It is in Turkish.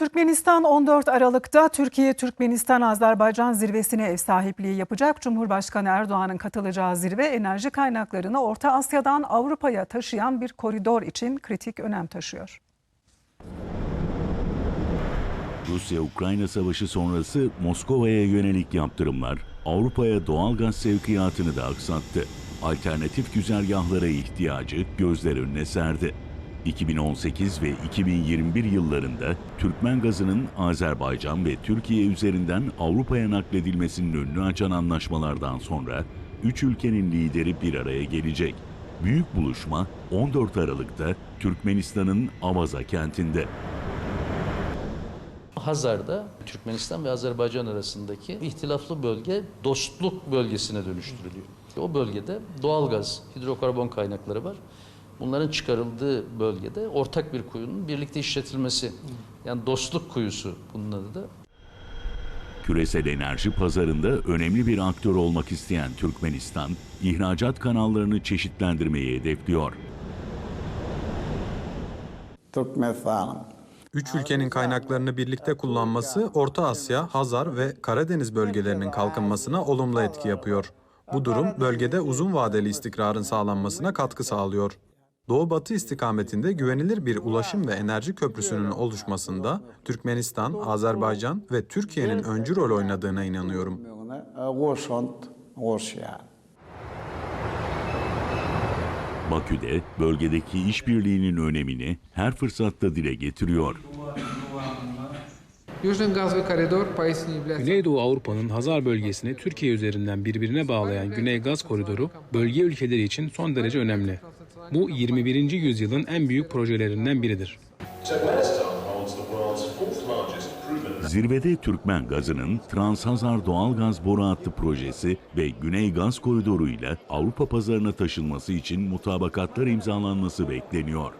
Türkmenistan 14 Aralık'ta Türkiye-Türkmenistan-Azerbaycan zirvesine ev sahipliği yapacak. Cumhurbaşkanı Erdoğan'ın katılacağı zirve enerji kaynaklarını Orta Asya'dan Avrupa'ya taşıyan bir koridor için kritik önem taşıyor. Rusya-Ukrayna savaşı sonrası Moskova'ya yönelik yaptırımlar Avrupa'ya doğal gaz sevkiyatını da aksattı. Alternatif güzergahlara ihtiyacı gözler önüne serdi. 2018 ve 2021 yıllarında Türkmen gazının Azerbaycan ve Türkiye üzerinden Avrupa'ya nakledilmesinin önünü açan anlaşmalardan sonra üç ülkenin lideri bir araya gelecek. Büyük buluşma 14 Aralık'ta Türkmenistan'ın Avaza kentinde. Hazar'da Türkmenistan ve Azerbaycan arasındaki ihtilaflı bölge dostluk bölgesine dönüştürülüyor. O bölgede doğalgaz, hidrokarbon kaynakları var. Bunların çıkarıldığı bölgede ortak bir kuyunun birlikte işletilmesi. Yani dostluk kuyusu bunun adı da. Küresel enerji pazarında önemli bir aktör olmak isteyen Türkmenistan, ihracat kanallarını çeşitlendirmeyi hedefliyor. Turkmenistan. Üç ülkenin kaynaklarını birlikte kullanması Orta Asya, Hazar ve Karadeniz bölgelerinin kalkınmasına olumlu etki yapıyor. Bu durum bölgede uzun vadeli istikrarın sağlanmasına katkı sağlıyor. Doğu-batı istikametinde güvenilir bir ulaşım ve enerji köprüsünün oluşmasında Türkmenistan, Azerbaycan ve Türkiye'nin öncü rol oynadığına inanıyorum. Bakü'de bölgedeki işbirliğinin önemini her fırsatta dile getiriyor. Güneydoğu Avrupa'nın Hazar bölgesini Türkiye üzerinden birbirine bağlayan Güney Gaz Koridoru bölge ülkeleri için son derece önemli. Bu 21. yüzyılın en büyük projelerinden biridir. Zirvede Türkmen gazının Transhazar Doğalgaz Boru Hattı projesi ve Güney Gaz Koridoru ile Avrupa pazarına taşınması için mutabakatlar imzalanması bekleniyor.